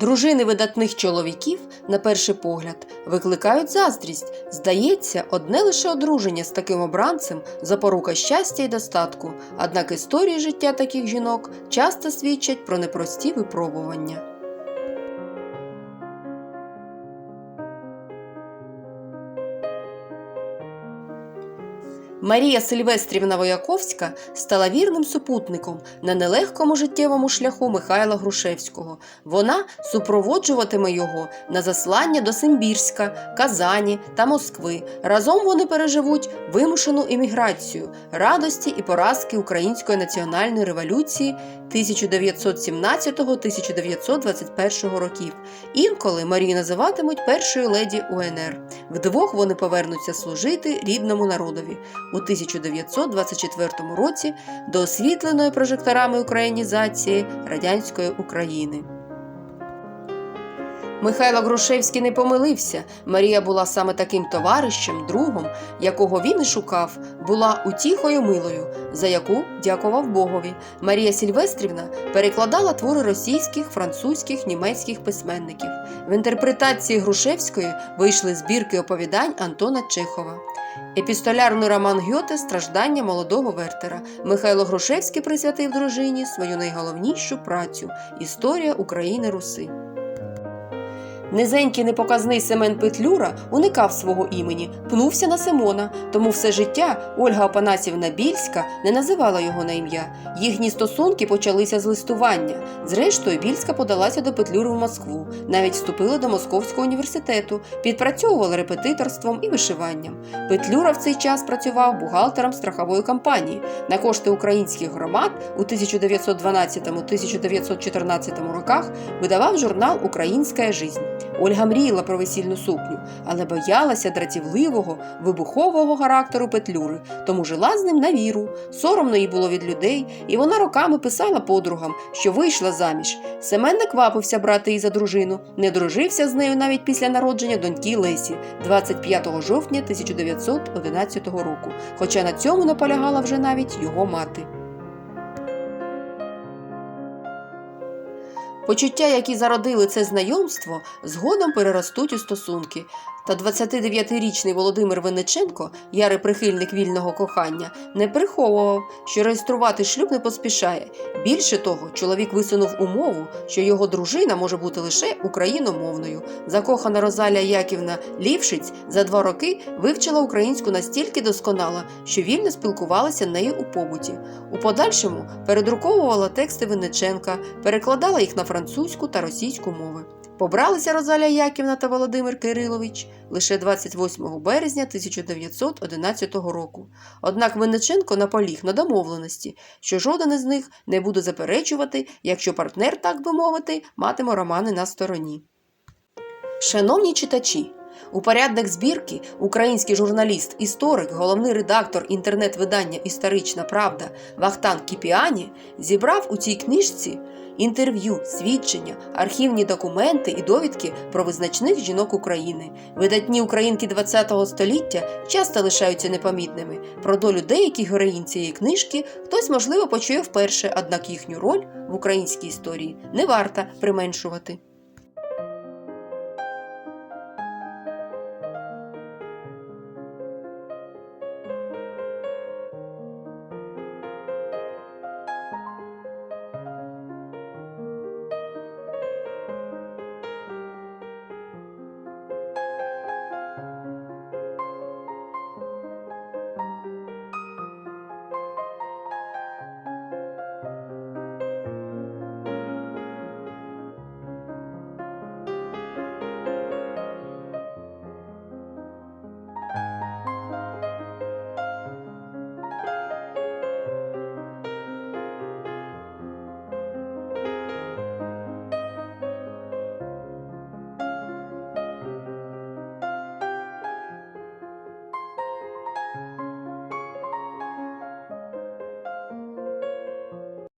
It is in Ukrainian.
Дружини видатних чоловіків, на перший погляд, викликають заздрість. Здається, одне лише одруження з таким обранцем запорука щастя і достатку. Однак історії життя таких жінок часто свідчать про непрості випробування. Марія Сильвестрівна Вояковська стала вірним супутником на нелегкому життєвому шляху Михайла Грушевського. Вона супроводжуватиме його на заслання до Симбірська, Казані та Москви. Разом вони переживуть вимушену імміграцію, радості і поразки Української національної революції 1917-1921 років. Інколи Марію називатимуть першою леді УНР. Вдвох вони повернуться служити рідному народові у 1924 році до освітленої прожекторами українізації радянської України. Михайло Грушевський не помилився. Марія була саме таким товаришем, другом, якого він і шукав, була утіхою милою, за яку дякував Богові. Марія Сільвестрівна перекладала твори російських, французьких, німецьких письменників. В інтерпретації Грушевської вийшли збірки оповідань Антона Чехова. Епістолярний роман Гьоте Страждання молодого Вертера. Михайло Грушевський присвятив дружині свою найголовнішу працю Історія України Руси. Низенький непоказний Семен Петлюра уникав свого імені, пнувся на Симона, тому все життя Ольга Опанасівна Більська не називала його на ім'я. Їхні стосунки почалися з листування. Зрештою, Більська подалася до Петлюри в Москву, навіть вступила до Московського університету, підпрацьовувала репетиторством і вишиванням. Петлюра в цей час працював бухгалтером страхової компанії. На кошти українських громад у 1912-1914 роках видавав журнал Українська жизнь. Ольга мріяла про весільну сукню, але боялася дратівливого, вибухового характеру Петлюри, тому жила з ним на віру. Соромно їй було від людей, і вона роками писала подругам, що вийшла заміж. Семен не квапився брати її за дружину, не дружився з нею навіть після народження доньки Лесі 25 жовтня 1911 року, хоча на цьому наполягала вже навіть його мати. Почуття, які зародили це знайомство, згодом переростуть у стосунки. Та 29-річний Володимир Винниченко, ярий прихильник вільного кохання, не приховував, що реєструвати шлюб не поспішає. Більше того, чоловік висунув умову, що його дружина може бути лише україномовною. Закохана Розалія Яківна Лівшиць за два роки вивчила українську настільки досконало, що вільно спілкувалася нею у побуті. У подальшому передруковувала тексти Винниченка, перекладала їх на французьку та російську мови. Побралися Розалія Яківна та Володимир Кирилович лише 28 березня 1911 року. Однак Винниченко наполіг на домовленості, що жоден із них не буде заперечувати, якщо партнер, так би мовити, матиме романи на стороні. Шановні читачі, Упорядник збірки, український журналіст, історик, головний редактор інтернет-видання Історична Правда Вахтан Кіпіані зібрав у цій книжці інтерв'ю, свідчення, архівні документи і довідки про визначних жінок України. Видатні українки ХХ століття часто лишаються непомітними. Про долю деяких героїнь цієї книжки хтось, можливо, почує вперше, однак їхню роль в українській історії не варто применшувати.